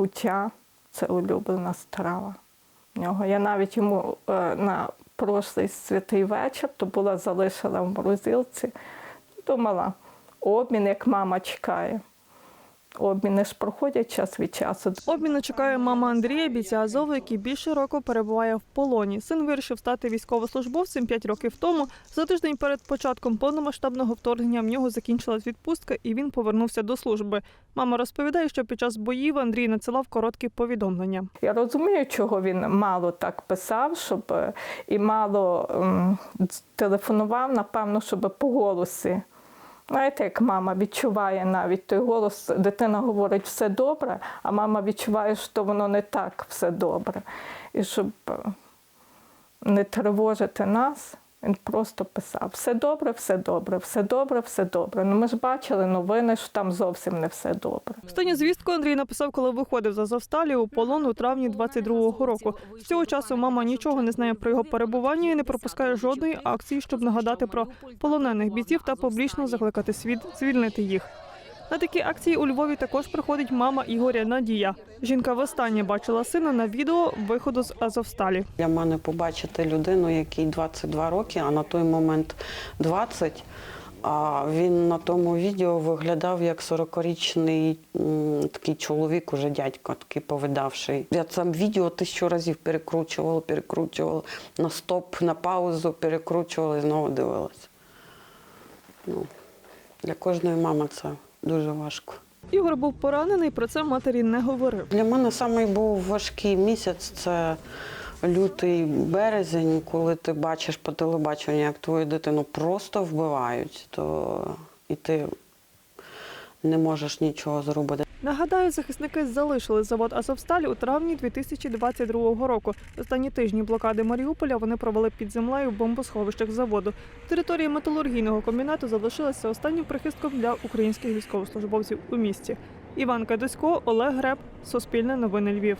куття це улюблена страва. В нього. Я навіть йому е, на прошлий святий вечір, то була залишила в морозилці, думала, обмін, як мама чекає. Обміни ж проходять час від часу. Обміну чекає мама Андрія, бійця Азову, який більше року перебуває в полоні. Син вирішив стати військовослужбовцем 5 років тому. За тиждень перед початком повномасштабного вторгнення в нього закінчилась відпустка, і він повернувся до служби. Мама розповідає, що під час боїв Андрій надсилав короткі повідомлення. Я розумію, чого він мало так писав, щоб е, і мало м, телефонував, напевно, щоб по голосі. Знаєте, як мама відчуває навіть той голос, дитина говорить все добре, а мама відчуває, що воно не так все добре. І щоб е, не тривожити нас, він просто писав: все добре, все добре, все добре, все добре. Ну ми ж бачили новини, що там зовсім не все добре. Останню звістку Андрій написав, коли виходив з Азовсталі у полон у травні 22-го року. З цього часу мама нічого не знає про його перебування і не пропускає жодної акції, щоб нагадати про полонених бійців та публічно закликати світ звільнити їх. На такі акції у Львові також приходить мама Ігоря Надія. Жінка востаннє бачила сина на відео виходу з Азовсталі. Для мене побачити людину, якій 22 роки, а на той момент 20. А він на тому відео виглядав як 40-річний такий чоловік, уже дядько, такий повидавший. Я це відео тисячу разів перекручувала, перекручувала на стоп, на паузу, перекручувала і знову дивилася. Ну, для кожної мами це дуже важко. Ігор був поранений, про це матері не говорив. Для мене самий був важкий місяць це лютий березень, коли ти бачиш по телебаченню, як твою дитину просто вбивають, то і ти не можеш нічого зробити. Нагадаю, захисники залишили завод Азовсталь у травні 2022 року. Останні тижні блокади Маріуполя вони провели під землею в бомбосховищах заводу. Територія металургійного комбінату залишилася останнім прихистком для українських військовослужбовців у місті. Іван Кадусько, Олег Греб, Суспільне новини Львів.